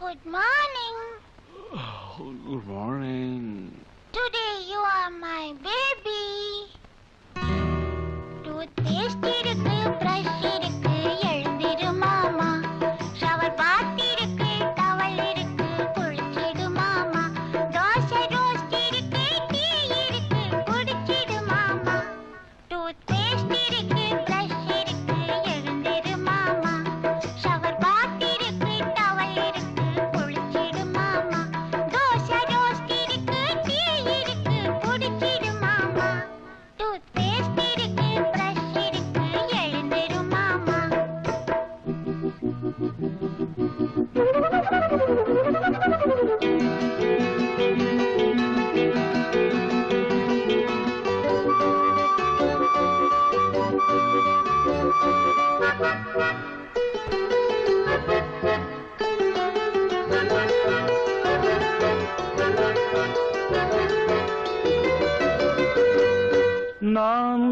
Good morning. Oh, good morning. Today you are my baby. நான்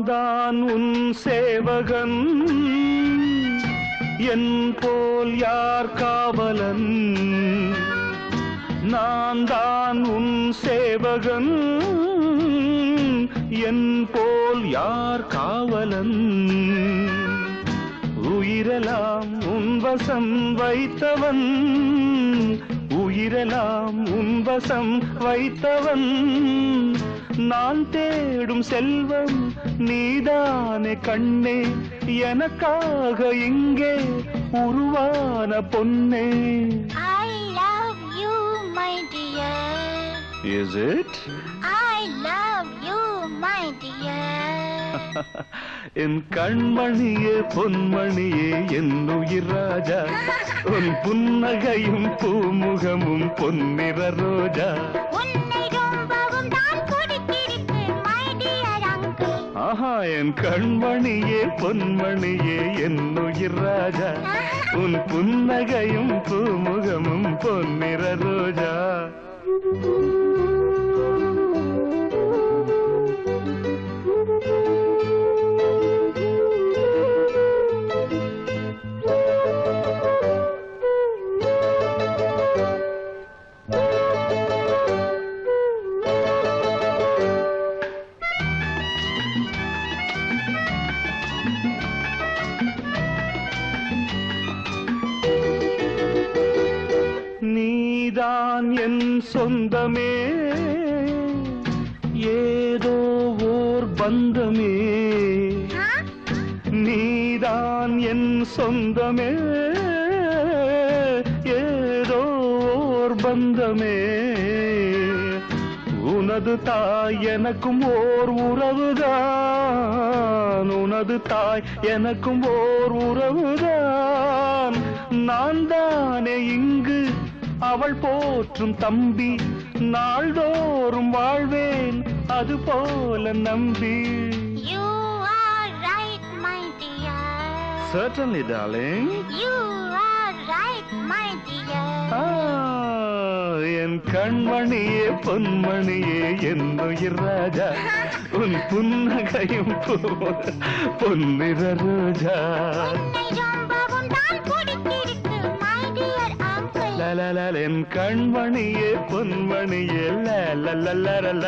தான் உன் சேவகன். என் போல் யார் காவலன்? நான் தான் உன் சேவகன். என் போல் யார் காவலன்? உயிரெல்லாம் உன் வசம் வைத்தவன். உயிரெல்லாம் உன் வசம் வைத்தவன் நான் தேடும் செல்வம் நீதானே கண்ணே எனக்காக இங்கே உருவான பொன்னே I love you, my dear. Is it? I love you, my dear. என் கண்மணியே பொன்மணியே என் உயிர் ராஜா. உன் புன்னகையும் பூமுகமும் பொன்னிற ரோஜா. ஆஹா என் கண்மணியே பொன்மணியே என் உயிர் ராஜா. உன் புன்னகையும் பூமுகமும் பொன்னிற நீதான் என் சொந்தமே. ஏதோ ஓர் பந்தமே? நீதான் என் சொந்தமே. ஏதோ ஓர் பந்தமே. உனது தாய் எனக்கும் ஓர் உறவுதான். உனது தாய் எனக்கும் ஓர் உறவுதான். நான் தானே இங்கு அவள் போற்றும் தம்பி நாள்தோறும் வாழ்வேன் அது போல நம்பி You are right, my dear. Certainly, darling. You are right, my dear. ஆ, என் கண்மணியே பொன்மணியே என் உயிர் ராஜா உன் புன்னகையும் பூ- பொன்னிற ரோஜா உன்னை ரொம்பவும் லலலன் கண்மணியே பொன்மணியே லலலலல.